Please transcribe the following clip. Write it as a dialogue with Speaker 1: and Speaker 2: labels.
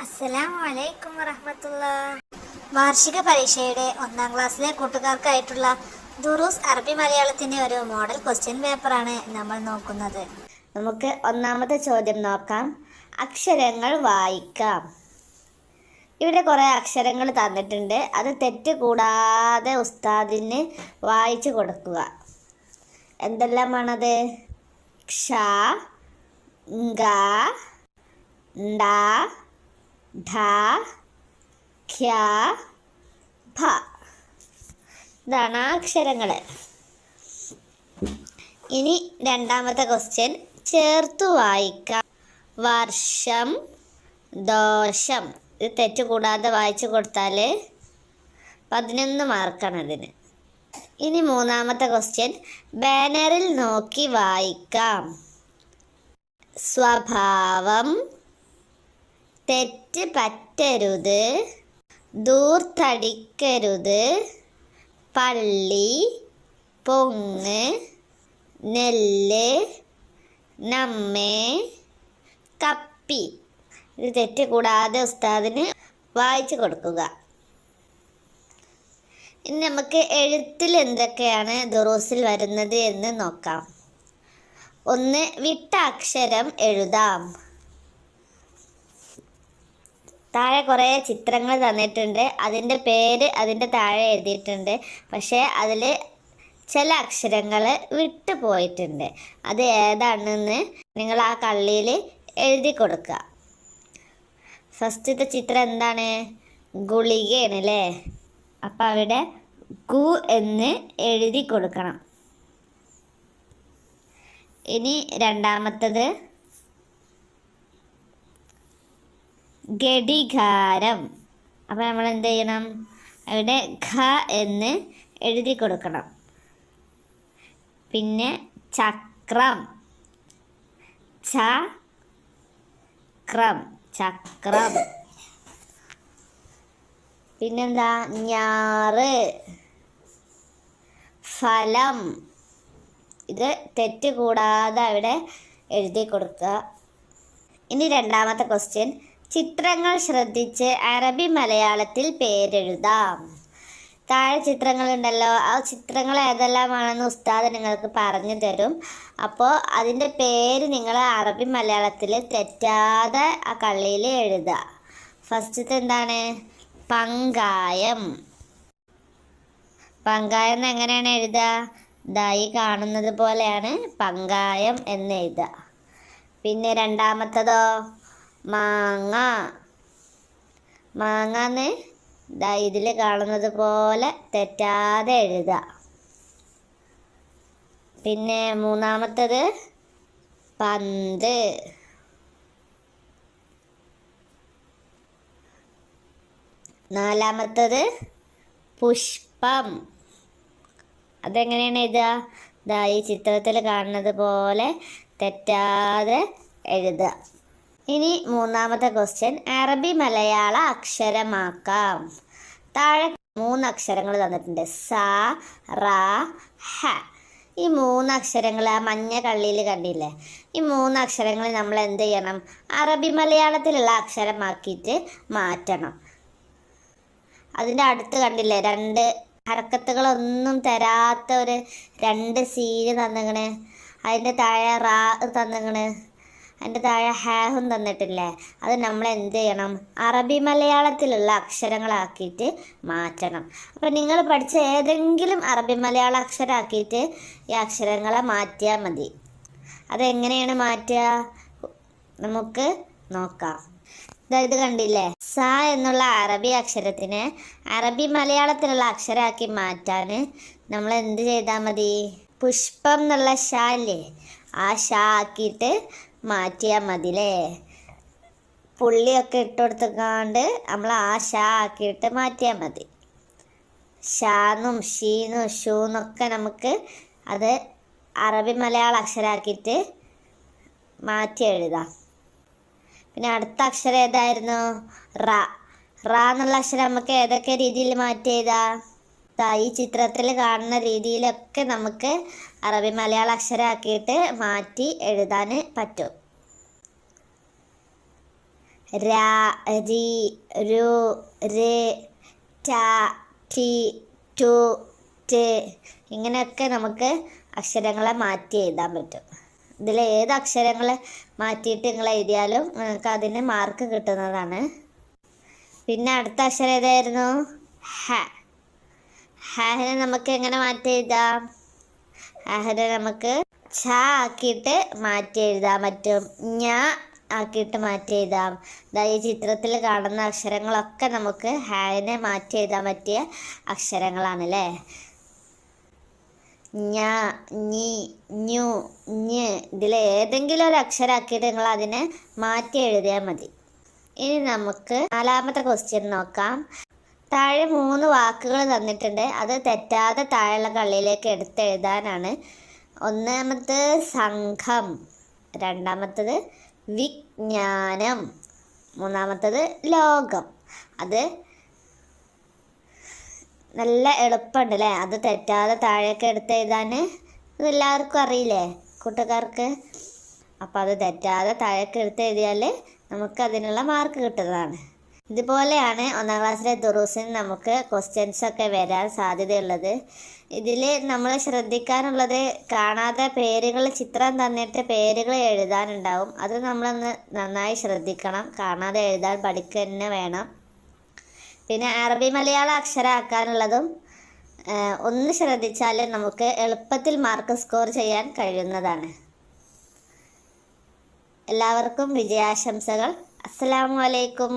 Speaker 1: അസ്സലാമു അലൈക്കും വറഹമത്തുള്ള. വാർഷിക പരീക്ഷയുടെ ഒന്നാം ക്ലാസ്സിലെ കൂട്ടുകാർക്കായിട്ടുള്ള ദുറൂസ് അറബി മലയാളത്തിന്റെ ഒരു മോഡൽ ക്വസ്റ്റ്യൻ പേപ്പറാണ് നമ്മൾ നോക്കുന്നത്.
Speaker 2: നമുക്ക് ഒന്നാമത്തെ ചോദ്യം നോക്കാം. അക്ഷരങ്ങൾ വായിക്കാം. ഇവിടെ കുറേ അക്ഷരങ്ങൾ തന്നിട്ടുണ്ട്. അത് തെറ്റ് കൂടാതെ ഉസ്താദിന് വായിച്ചു കൊടുക്കുക. എന്തെല്ലാമാണത്? ക്ഷ ഗ ഢ ഖ്യ ഭ. ഇതാണ് ആ അക്ഷരങ്ങൾ ഇനി രണ്ടാമത്തെ ക്വസ്റ്റ്യൻ ചേർത്ത് വായിക്കാം. വർഷം ദോഷം. ഇത് തെറ്റ് കൂടാതെ വായിച്ചു കൊടുത്താൽ പതിനൊന്ന് മാർക്കാണ് അതിന്. ഇനി മൂന്നാമത്തെ ക്വസ്റ്റ്യൻ ബാനറിൽ നോക്കി വായിക്കാം. സ്വഭാവം തെറ്റ് പറ്റരുത്. ദൂർത്തടിക്കരുത്. പള്ളി പൊങ്ങ് നെല്ല് നമ്മെ കപ്പി. ഇത് തെറ്റ് കൂടാതെ ഉസ്താദിന് വായിച്ചു കൊടുക്കുക. ഇനി നമുക്ക് എഴുത്തിൽ എന്തൊക്കെയാണ് ദുറൂസിൽ വരുന്നത് എന്ന് നോക്കാം. ഒന്ന് വിട്ട അക്ഷരം എഴുതാം. താഴെ കുറേ ചിത്രങ്ങൾ തന്നിട്ടുണ്ട്. അതിന്റെ പേര് അതിന്റെ താഴെ എഴുതിയിട്ടുണ്ട്. പക്ഷേ അതിൽ ചില അക്ഷരങ്ങൾ വിട്ടു പോയിട്ടുണ്ട്. അത് ഏതാണെന്ന് നിങ്ങൾ ആ കള്ളിയിൽ എഴുതി കൊടുക്കുക. ഫസ്റ്റത്തെ ചിത്രം എന്താണ്? ഗുളികയാണ് അല്ലേ? അപ്പം അവിടെ ഗു എന്ന് എഴുതി കൊടുക്കണം. ഇനി രണ്ടാമത്തത് ഘടികാരം. അപ്പം നമ്മൾ എന്ത് ചെയ്യണം? അവിടെ ഖ എന്ന് എഴുതി കൊടുക്കണം. പിന്നെ ചക്രം. ച ക്രം ചക്രം. പിന്നെന്താ? ഞാറ്. ഫലം. ഇത് തെറ്റ് കൂടാതെ അവിടെ എഴുതി കൊടുക്കുക. ഇനി രണ്ടാമത്തെ ക്വസ്റ്റ്യൻ ചിത്രങ്ങൾ ശ്രദ്ധിച്ച് അറബി മലയാളത്തിൽ പേരെഴുതാം. താഴെ ചിത്രങ്ങളുണ്ടല്ലോ. ആ ചിത്രങ്ങൾ ഏതെല്ലാമാണെന്ന് ഉസ്താദ് നിങ്ങൾക്ക് പറഞ്ഞു തരും. അപ്പോൾ അതിന്റെ പേര് നിങ്ങൾ അറബി മലയാളത്തിൽ തെറ്റാതെ ആ കള്ളിയിൽ എഴുതുക. ഫസ്റ്റത്തെ എന്താണ്? പങ്കായം. പങ്കായം എന്ന് എങ്ങനെയാണ് എഴുതുക? ഇതായി കാണുന്നത് പോലെയാണ് പങ്കായം എന്ന് എഴുതുക. പിന്നെ രണ്ടാമത്തതോ? മാങ്ങ. മാങ്ങാന്ന് ദാ ഇതിൽ കാണുന്നത് പോലെ തെറ്റാതെ എഴുതുക പിന്നെ മൂന്നാമത്തത് പന്ത്. നാലാമത്തത് പുഷ്പം. അതെങ്ങനെയാണ് എഴുതുക ദാ ഈ ചിത്രത്തിൽ കാണുന്നത് പോലെ തെറ്റാതെ എഴുതുക ഇനി മൂന്നാമത്തെ ക്വസ്റ്റ്യൻ അറബി മലയാള അക്ഷരമാക്കാം. താഴെ മൂന്ന് അക്ഷരങ്ങൾ തന്നിട്ടുണ്ട്. സ റ ഹ. ഈ മൂന്ന് അക്ഷരങ്ങൾ ആ മഞ്ഞ കള്ളിയിൽ കണ്ടില്ലേ? ഈ മൂന്ന് അക്ഷരങ്ങൾ നമ്മൾ എന്ത് ചെയ്യണം? അറബി മലയാളത്തിലുള്ള അക്ഷരമാക്കിയിട്ട് മാറ്റണം. അതിന്റെ അടുത്ത് കണ്ടില്ലേ? രണ്ട് ഹരക്കത്തുകളൊന്നും തരാത്ത ഒരു രണ്ട് സീര് തന്നിങ്ങനെ. അതിന്റെ താഴെ റാ തന്നിക്കണ് അതിന്റെ താഴെ ഹാഹും തന്നിട്ടില്ലേ? അത് നമ്മൾ എന്ത് ചെയ്യണം? അറബി മലയാളത്തിലുള്ള അക്ഷരങ്ങളാക്കിയിട്ട് മാറ്റണം. അപ്പം നിങ്ങൾ പഠിച്ച ഏതെങ്കിലും അറബി മലയാള അക്ഷരമാക്കിയിട്ട് ഈ അക്ഷരങ്ങളെ മാറ്റിയാൽ മതി. അതെങ്ങനെയാണ് മാറ്റുക? നമുക്ക് നോക്കാം. ഇത് കണ്ടില്ലേ? സ എന്നുള്ള അറബി അക്ഷരത്തിനെ അറബി മലയാളത്തിലുള്ള അക്ഷരമാക്കി മാറ്റാൻ നമ്മൾ എന്ത് ചെയ്താൽ മതി? പുഷ്പം എന്നുള്ള ഷാ ഇല്ലേ? ആ ഷാ ആക്കിയിട്ട് മാറ്റിയാൽ മതിലേ. പുള്ളിയൊക്കെ ഇട്ട് കൊടുത്തുകൊണ്ട് നമ്മൾ ആ ഷാ ആക്കിയിട്ട് മാറ്റിയാൽ മതി. ഷാന്നും ഷീന്നും ഷൂന്നൊക്കെ നമുക്ക് അത് അറബി മലയാള അക്ഷരാക്കിയിട്ട് മാറ്റി എഴുതാം. പിന്നെ അടുത്ത അക്ഷരം ഏതായിരുന്നു? റ. റ എന്നുള്ള അക്ഷരം നമുക്ക് ഏതൊക്കെ രീതിയിൽ മാറ്റി എഴുതാ? ഈ ചിത്രത്തിൽ കാണുന്ന രീതിയിലൊക്കെ നമുക്ക് അറബി മലയാള അക്ഷരമാക്കിയിട്ട് മാറ്റി എഴുതാൻ പറ്റും. ടി ടു ട് ഇങ്ങനെയൊക്കെ നമുക്ക് അക്ഷരങ്ങളെ മാറ്റി എഴുതാൻ പറ്റും. ഇതിൽ ഏത് അക്ഷരങ്ങൾ മാറ്റിയിട്ട് നിങ്ങൾ എഴുതിയാലും നിങ്ങൾക്ക് അതിന് മാർക്ക് കിട്ടുന്നതാണ്. പിന്നെ അടുത്ത അക്ഷരം ഏതായിരുന്നു? ഹ. ഹാഹിനെ നമുക്ക് എങ്ങനെ മാറ്റി എഴുതാം? ഹാഹനെ നമുക്ക് ഛ ആക്കിയിട്ട് മാറ്റി എഴുതാൻ പറ്റും ഞ ആക്കിയിട്ട് മാറ്റി എഴുതാം. ദാ ഈ ചിത്രത്തിൽ കാണുന്ന അക്ഷരങ്ങളൊക്കെ നമുക്ക് ഹാഹനെ മാറ്റി എഴുതാൻ പറ്റിയ അക്ഷരങ്ങളാണ് അല്ലേ ഞ് ഇതിൽ ഏതെങ്കിലും ഒരു അക്ഷരാക്കിയിട്ട് നിങ്ങൾ അതിനെ മാറ്റി എഴുതിയാൽ മതി. ഇനി നമുക്ക് നാലാമത്തെ ക്വസ്റ്റ്യൻ നോക്കാം. താഴെ മൂന്ന് വാക്കുകൾ തന്നിട്ടുണ്ട്. അത് തെറ്റാതെ താഴെയുള്ള കള്ളിയിലേക്ക് എടുത്തെഴുതാനാണ്. ഒന്നാമത്തെ സംഘം രണ്ടാമത്തത് വിജ്ഞാനം മൂന്നാമത്തത് ലോകം. അത് നല്ല എളുപ്പമുണ്ട് അല്ലേ അത് തെറ്റാതെ താഴേക്ക് എടുത്ത് എഴുതാൻ എല്ലാവർക്കും അറിയില്ലേ? കൂട്ടുകാർക്ക്? അപ്പോൾ അത് തെറ്റാതെ താഴേക്ക് എടുത്ത് എഴുതിയാൽ നമുക്ക് അതിനുള്ള മാർക്ക് കിട്ടുന്നതാണ്. ഇതുപോലെയാണ് ഒന്നാം ക്ലാസ്സിലെ ദുറൂസിന് നമുക്ക് ക്വസ്റ്റ്യൻസ് ഒക്കെ വരാൻ സാധ്യതയുള്ളത്. ഇതിൽ നമ്മൾ ശ്രദ്ധിക്കാനുള്ളത് കാണാതെ പേരുകൾ ചിത്രം തന്നിട്ട് പേരുകൾ എഴുതാനുണ്ടാവും. അത് നമ്മളൊന്ന് നന്നായി ശ്രദ്ധിക്കണം. കാണാതെ എഴുതാൻ പഠിക്കുക തന്നെ വേണം. പിന്നെ അറബി മലയാള അക്ഷരമാക്കാനുള്ളതും ഒന്ന് ശ്രദ്ധിച്ചാൽ നമുക്ക് എളുപ്പത്തിൽ മാർക്ക് സ്കോർ ചെയ്യാൻ കഴിയുന്നതാണ്. എല്ലാവർക്കും വിജയാശംസകൾ. അസ്സലാമു അലൈക്കും.